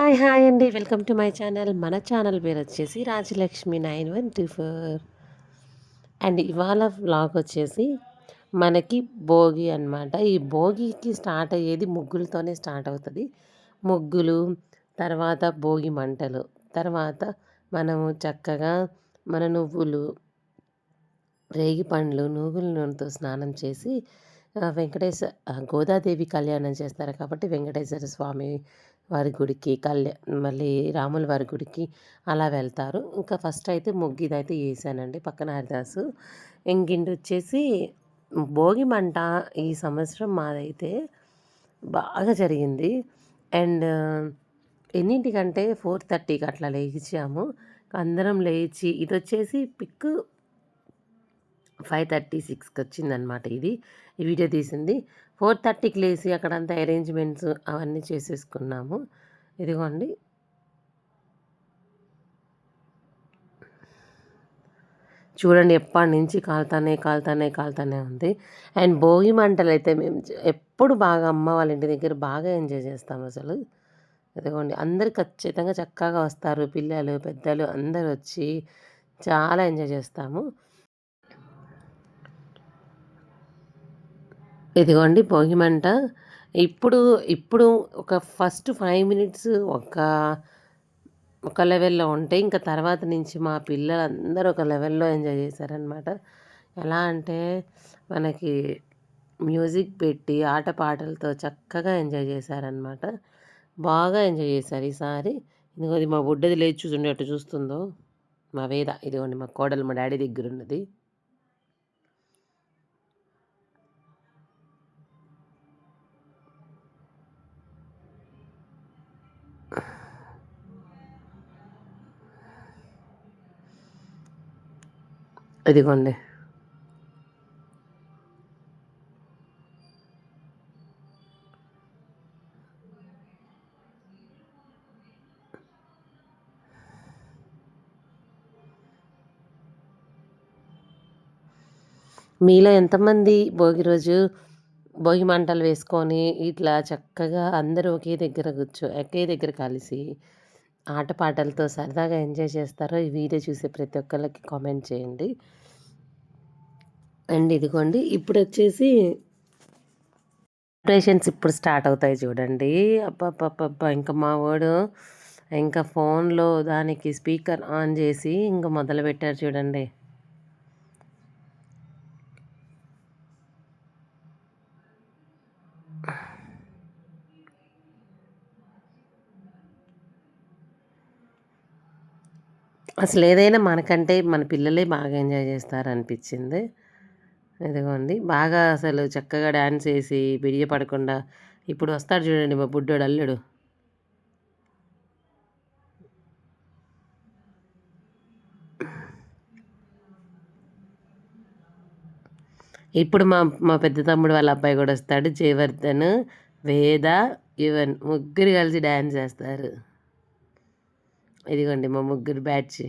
Hi hi అండి. Welcome to my channel. మన channel పేరు వచ్చేసి Rajalakshmi nine one two four. And ఇవాళ వ్లాగ్ వచ్చేసి మనకి భోగి అనమాట ఈ భోగికి స్టార్ట్ అయ్యేది ముగ్గులతోనే స్టార్ట్ అవుతుంది. ముగ్గులు తర్వాత భోగి మంటలు తర్వాత మనము చక్కగా మన నువ్వులు రేగి పండ్లు నువ్వుల నూనెతో స్నానం చేసి వెంకటేశ్వర గోదాదేవి కళ్యాణం చేస్తారు కాబట్టి వెంకటేశ్వర స్వామి వారి గుడికి కళ్యా మళ్ళీ రాముల వారి గుడికి అలా వెళ్తారు. ఇంకా ఫస్ట్ అయితే ముగ్గిదైతే వేసానండి పక్కన హరిదాసు. ఇంకింటి వచ్చేసి భోగి మంట ఈ సంవత్సరం మాదైతే బాగా జరిగింది. అండ్ ఎన్నింటికంటే ఫోర్ థర్టీకి అట్లా లేచాము అందరం లేచి ఇది వచ్చేసి పిక్ ఫైవ్ థర్టీ సిక్స్కి వచ్చిందనమాట ఇది. ఈ వీడియో తీసింది. ఫోర్ థర్టీకి లేచి అక్కడంతా అరేంజ్మెంట్స్ అవన్నీ చేసేసుకున్నాము. ఇదిగోండి. చూడండి ఎప్పటి నుంచి కాలుతానే కాలుతానే కాలుతానే ఉంది. అండ్ భోగి మంటలు అయితే మేము ఎప్పుడు బాగా అమ్మ వాళ్ళ ఇంటి దగ్గర బాగా ఎంజాయ్ చేస్తాము అసలు. ఇదిగోండి అందరు ఖచ్చితంగా చక్కగా వస్తారు. పిల్లలు పెద్దలు అందరు వచ్చి చాలా ఎంజాయ్ చేస్తాము. ఇదిగోండి భోగి మంట ఇప్పుడు ఇప్పుడు ఒక ఫస్ట్ ఫైవ్ మినిట్స్ ఒక ఒక లెవెల్లో ఉంటే ఇంకా తర్వాత నుంచి మా పిల్లలందరూ ఒక లెవెల్లో ఎంజాయ్ చేశారనమాట ఎలా అంటే మనకి మ్యూజిక్ పెట్టి ఆటపాటలతో చక్కగా ఎంజాయ్ చేశారనమాట బాగా ఎంజాయ్ చేశారు ఈసారి. ఇదిగోది మా బుడ్డది లేచి చూసుండే అటు చూస్తుందో? మా వేద ఇదిగోండి మా కోడలు మా డాడీ దగ్గర ఉన్నది ఇదిగోండి. మీలో ఎంతమంది భోగి రోజు భోగి మంటలు వేసుకొని ఇట్లా చక్కగా అందరూ ఒకే దగ్గర కూర్చో ఒకే దగ్గర కలిసి ఆటపాటలతో సరదాగా ఎంజాయ్ చేస్తారో ఈ వీడియో చూసే ప్రతి ఒక్కళ్ళకి కామెంట్ చేయండి. అండ్ ఇదిగోండి ఇప్పుడు వచ్చేసి ఆపరేషన్స్ ఇప్పుడు స్టార్ట్ అవుతాయి చూడండి. అబ్బబ్బబ్బబ్బా ఇంకా మా వాడు ఇంకా ఫోన్లో దానికి స్పీకర్ ఆన్ చేసి ఇంకా మొదలు పెట్టారు చూడండి. అసలు ఏదైనా మనకంటే మన పిల్లలే బాగా ఎంజాయ్ చేస్తారు అనిపించింది ఇదిగోండి. బాగా అసలు చక్కగా డ్యాన్స్ వేసి బిడియ పడకుండా ఇప్పుడు వస్తాడు చూడండి మా బుడ్డోడు అల్లుడు. ఇప్పుడు మా మా పెద్ద తమ్ముడు వాళ్ళ అబ్బాయి కూడా వస్తాడు. జయవర్ధన్ వేద యువన్ ముగ్గురు కలిసి డ్యాన్స్ చేస్తారు. ఇదిగోండి మా ముగ్గురు బ్యాచ్.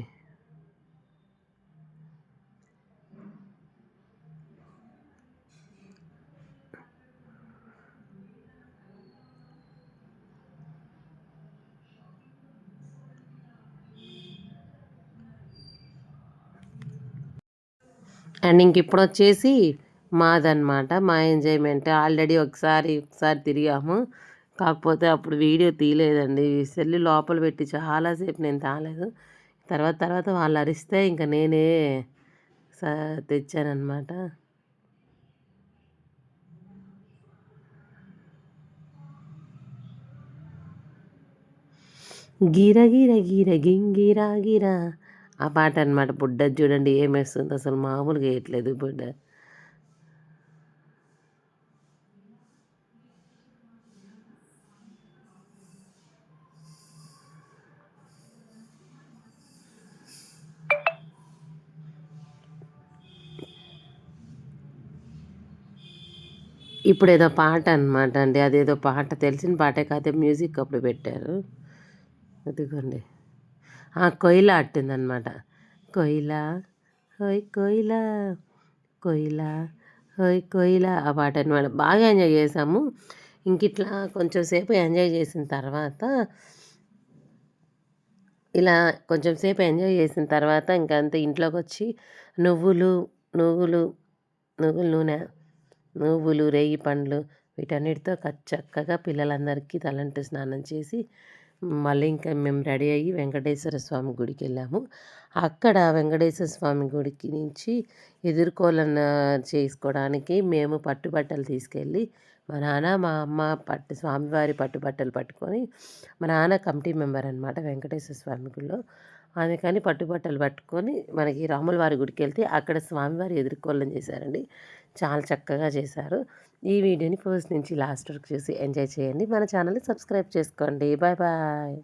అండ్ ఇంక ఇప్పుడు వచ్చేసి మాదన్నమాట మా ఎంజాయ్మెంట్. ఆల్రెడీ ఒకసారి ఒకసారి తిరిగాము. కాకపోతే అప్పుడు వీడియో తీయలేదండి. సెల్లు లోపల పెట్టి చాలాసేపు నేను తాలేదు తర్వాత తర్వాత వాళ్ళు అరిస్తే ఇంకా నేనే తెచ్చానమాట గిర గిర గిర గింగిరా గిరా ఆ పాట అనమాట బుడ్డ చూడండి ఏమేస్తుంది అసలు మామూలుగా వేయట్లేదు బుడ్డ. ఇప్పుడు ఏదో పాట అనమాట అండి అదేదో పాట తెలిసిన పాటే కాదు మ్యూజిక్ అప్పుడు పెట్టారు. అదిగోండి. కొయిల అట్టిందనమాట కొయిల హోయ్ కొయిల కొయిల హోయ్ కొయిల ఆ పాట అనమాట బాగా ఎంజాయ్ చేసాము. ఇంక ఇట్లా కొంచెం సేపు ఎంజాయ్ చేసిన తర్వాత ఇలా కొంచెం సేపు ఎంజాయ్ చేసిన తర్వాత ఇంక ఇంట్లోకి వచ్చి నువ్వులు నువ్వులు నువ్వుల నూనె నువ్వులు రేగి పండ్లు వీటన్నిటితో చక్కగా పిల్లలందరికీ తలంటు స్నానం చేసి మళ్ళీ ఇంకా మేము రెడీ అయ్యి వెంకటేశ్వర స్వామి గుడికి వెళ్ళాము. అక్కడ వెంకటేశ్వర స్వామి గుడికి నుంచి ఎదుర్కోలను చేసుకోవడానికి మేము పట్టుబట్టలు తీసుకెళ్ళి మా నాన్న మా అమ్మ పట్టు స్వామివారి పట్టుబట్టలు పట్టుకొని మా నాన్న కమిటీ మెంబర్ అనమాట వెంకటేశ్వర స్వామి గుడిలో అందుకని పట్టుబట్టలు పట్టుకొని మనకి రాములవారి గుడికి వెళ్తే అక్కడ స్వామివారి ఎదుర్కోళ్ళని చేశారండి. చాలా చక్కగా చేశారు. ఈ వీడియోని ఫస్ట్ నుంచి లాస్ట్ వరకు చూసి ఎంజాయ్ చేయండి. మన ఛానల్ని సబ్స్క్రైబ్ చేసుకోండి. Bye bye.